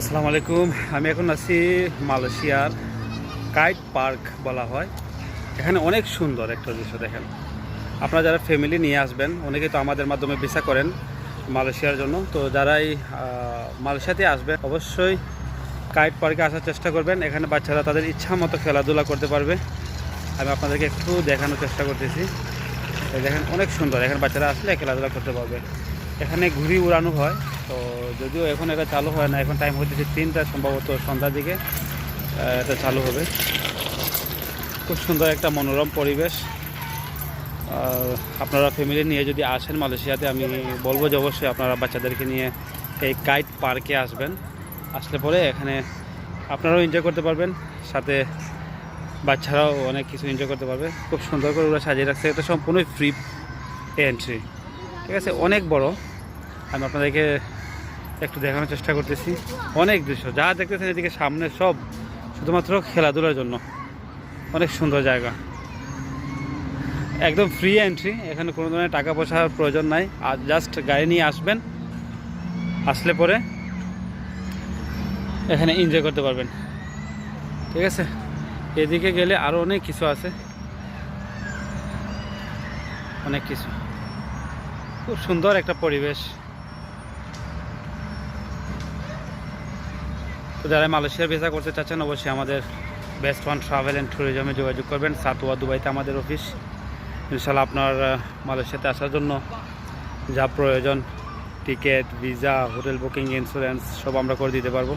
আসসালামু আলাইকুম। আমি এখন আছি মালয়েশিয়ার কাইট পার্ক বলা হয়। এখানে অনেক সুন্দর একটা দৃশ্য দেখেন। আপনারা যারা ফ্যামিলি নিয়ে আসবেন অনেকে তো আমাদের মাধ্যমে ভিসা করেন মালয়েশিয়ার জন্য। তো যারাই মালয়েশিয়াতে আসবেন, অবশ্যই কাইট পার্কে আসার চেষ্টা করবেন। এখানে বাচ্চারা তাদের ইচ্ছা মতো খেলাধুলা করতে পারবে। আমি আপনাদেরকে একটু দেখানোর চেষ্টা করতেছি। দেখেন, অনেক সুন্দর। এখানে বাচ্চারা আসলে খেলাধুলা করতে পারবে। এখানে ঘুড়ি উড়ানো হয়। তো যদিও এখন এটা চালু হয় না, এখন টাইম হচ্ছে তিনটা, সম্ভবত সন্ধ্যার দিকে এটা চালু হবে। খুব সুন্দর একটা মনোরম পরিবেশ। আপনারা ফ্যামিলি নিয়ে যদি আসেন মালয়েশিয়াতে, আমি বলব যে অবশ্যই আপনারা বাচ্চাদেরকে নিয়ে এই কাইট পার্কে আসবেন। আসলে পরে এখানে আপনারাও এনজয় করতে পারবেন, সাথে বাচ্চারাও অনেক কিছু এনজয় করতে পারবে। খুব সুন্দর করে ওরা সাজিয়ে রাখছে, এটা সম্পূর্ণই ফ্রি এন্ট্রি ঠিক আছে? অনেক বড়। আমি আপনাদেরকে একটু দেখানোর চেষ্টা করতেছি। অনেক দৃশ্য, যা দেখতেছেন এদিকে সামনে সব শুধুমাত্র খেলাধুলার জন্য। অনেক সুন্দর জায়গা। একদম ফ্রি এন্ট্রি এখানে কোনো ধরনের টাকা পয়সার প্রয়োজন নাই। আর জাস্ট গাড়ি নিয়ে আসবেন, আসলে পরে এখানে এনজয় করতে পারবেন। ঠিক আছে? এদিকে গেলে আরও অনেক কিছু আছে। অনেক কিছু। খুব সুন্দর একটা পরিবেশ। তো যারা মালয়েশিয়ার ভিসা করতে চাচ্ছেন, অবশ্যই আমাদের বেস্ট ওয়ান ট্রাভেল অ্যান্ড ট্যুরিজমে যোগাযোগ করবেন। সাতুয়া দুবাইতে আমাদের অফিস ইনশাল্লাহ আপনার মালয়েশিয়াতে আসার জন্য যা প্রয়োজন ticket visa hotel booking insurance সব আমরা করে দিতে পারব।